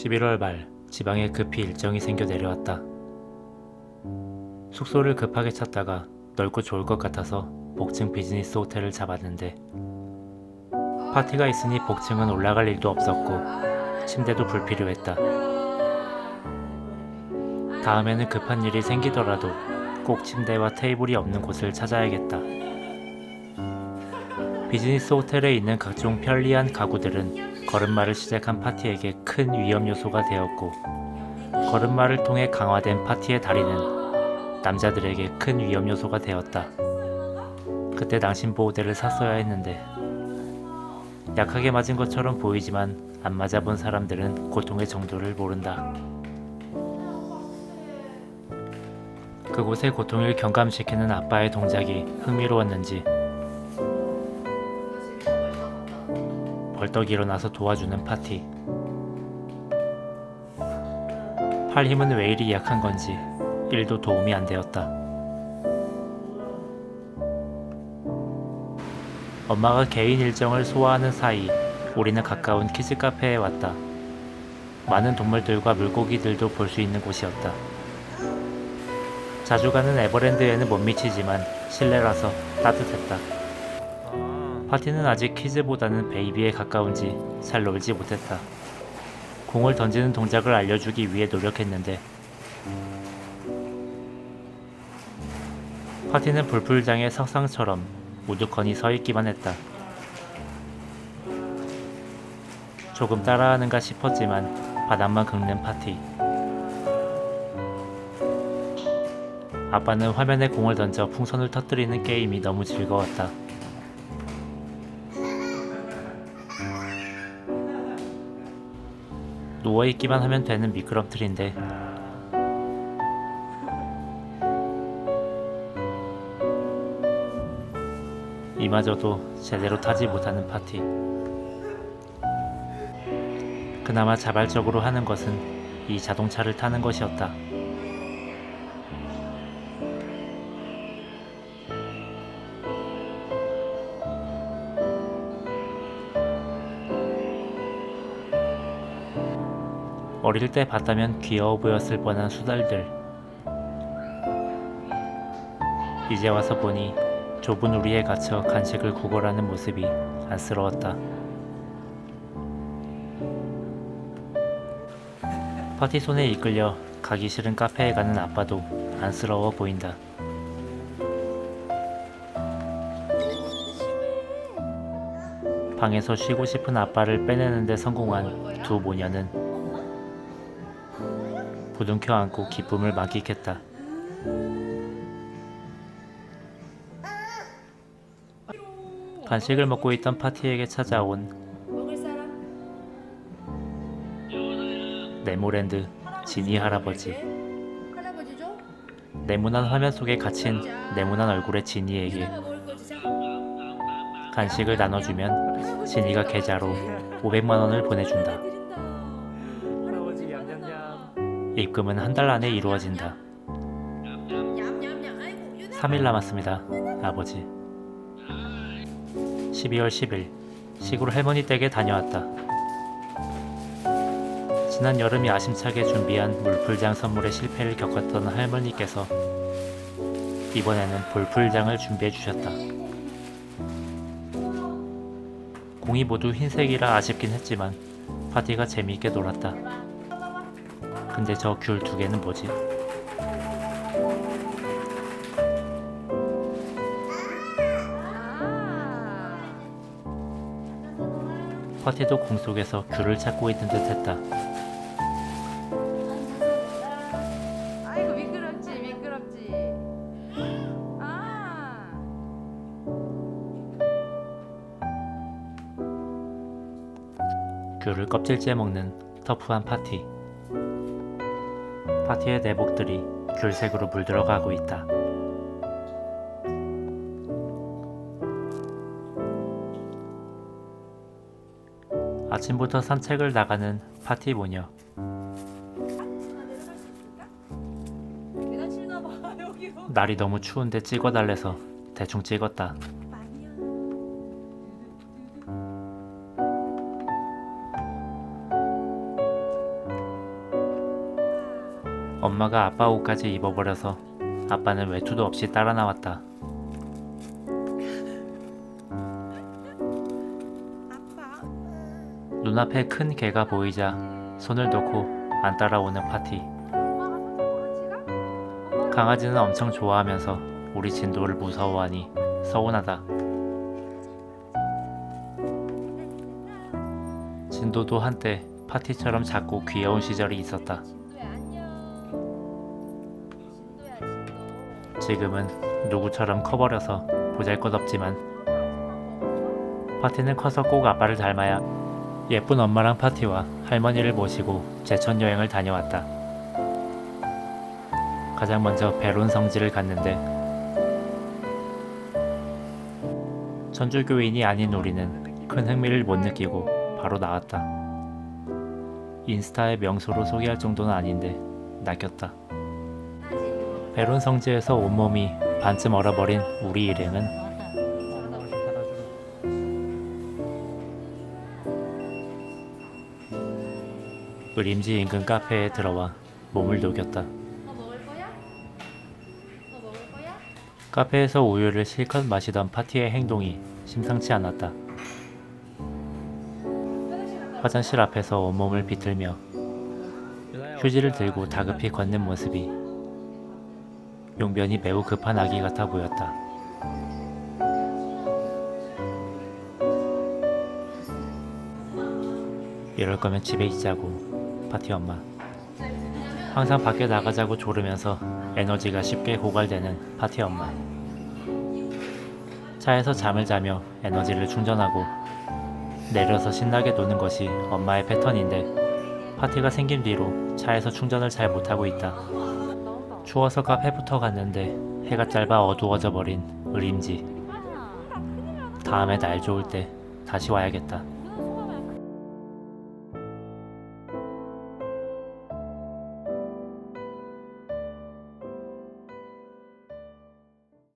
11월 말 지방에 급히 일정이 생겨 내려왔다. 숙소를 급하게 찾다가 넓고 좋을 것 같아서 복층 비즈니스 호텔을 잡았는데 파티가 있으니 복층은 올라갈 일도 없었고 침대도 불필요했다. 다음에는 급한 일이 생기더라도 꼭 침대와 테이블이 없는 곳을 찾아야겠다. 비즈니스 호텔에 있는 각종 편리한 가구들은 걸음마를 시작한 파티에게 큰 위험 요소가 되었고 걸음마를 통해 강화된 파티의 다리는 남자들에게 큰 위험 요소가 되었다. 그때 낭심 보호대를 샀어야 했는데 약하게 맞은 것처럼 보이지만 안 맞아본 사람들은 고통의 정도를 모른다. 그곳의 고통을 경감시키는 아빠의 동작이 흥미로웠는지 벌떡 일어나서 도와주는 파티. 팔 힘은 왜 이리 약한 건지 1도 도움이 안 되었다. 엄마가 개인 일정을 소화하는 사이 우리는 가까운 키즈 카페에 왔다. 많은 동물들과 물고기들도 볼 수 있는 곳이었다. 자주 가는 에버랜드에는 못 미치지만 실내라서 따뜻했다. 파티는 아직 키즈보다는 베이비에 가까운지 잘 놀지 못했다. 공을 던지는 동작을 알려주기 위해 노력했는데 파티는 불풀장의 석상처럼 우두커니 서 있기만 했다. 조금 따라하는가 싶었지만 바닥만 긁는 파티. 아빠는 화면에 공을 던져 풍선을 터뜨리는 게임이 너무 즐거웠다. 누워있기만 하면 되는 미끄럼틀인데. 이마저도 제대로 타지 못하는 파티. 그나마 자발적으로 하는 것은 이 자동차를 타는 것이었다 어릴 때 봤다면 귀여워 보였을 뻔한 수달들. 이제 와서 보니 좁은 우리에 갇혀 간식을 구걸하는 모습이 안쓰러웠다. 파티 손에 이끌려 가기 싫은 카페에 가는 아빠도 안쓰러워 보인다. 방에서 쉬고 싶은 아빠를 빼내는데 성공한 두 모녀는 부둥켜 안고 기쁨을 만끽했다. 간식을 먹고 있던 파티에게 찾아온? 네모랜드 지니 할아버지. 네모난 화면 속에 갇힌 네모난 얼굴의 지니에게. 간식을 나눠주면 지니가 계좌로 500만 원을 보내준다. 입금은 한 달 안에 이루어진다. 냠냠냠 아이고 유나 3일 남았습니다. 아버지. 12월 10일 시골 할머니 댁에 다녀왔다. 지난 여름이 아심차게 준비한 물풀장 선물의 실패를 겪었던 할머니께서 이번에는 볼풀장을 준비해 주셨다. 공이 모두 흰색이라 아쉽긴 했지만 파티가 재미있게 놀았다. 근데 저 귤 두 개는 뭐지? 파티도 공 속에서 귤을 찾고 있는 듯 했다. 아이고 미끄럽지 미끄럽지 아 귤을 껍질째 먹는 터프한 파티. 파티의 내복들이 귤색으로 물들어가고 있다. 아침부터 산책을 나가는 파티 모녀. 날이 너무 추운데 찍어달래서 대충 찍었다. 엄마가 아빠 옷까지 입어버려서 아빠는 외투도 없이 따라 나왔다. 눈앞에 큰 개가 보이자 손을 놓고 안 따라오는 파티. 강아지는 엄청 좋아하면서 우리 진도를 무서워하니 서운하다. 진도도 한때 파티처럼 작고 귀여운 시절이 있었다. 지금은 누구처럼 커버려서 보잘것없지만 파티는 커서 꼭 아빠를 닮아야 예쁜 엄마랑 파티와 할머니를 모시고 제천 여행을 다녀왔다. 가장 먼저 베론 성지를 갔는데 천주교인이 아닌 우리는 큰 흥미를 못 느끼고 바로 나왔다. 인스타에 명소로 소개할 정도는 아닌데 낚였다. 베론 성지에서 온몸이 반쯤 얼어버린 우리 일행은 의림지 인근 카페에 들어와 몸을 녹였다. 카페에서 우유를 실컷 마시던 파티의 행동이 심상치 않았다. 화장실 앞에서 온몸을 비틀며 휴지를 들고 다급히 걷는 모습이 용변이 매우 급한 아기 같아 보였다. 이럴 거면 집에 있자고 파티 엄마. 항상 밖에 나가자고 조르면서 에너지가 쉽게 고갈되는 파티 엄마. 차에서 잠을 자며 에너지를 충전하고 내려서 신나게 노는 것이 엄마의 패턴인데 파티가 생긴 뒤로 차에서 충전을 잘 못하고 있다. 추워서 카페부터 갔는데 해가 짧아 어두워져 버린 의림지. 다음에 날 좋을 때 다시 와야겠다.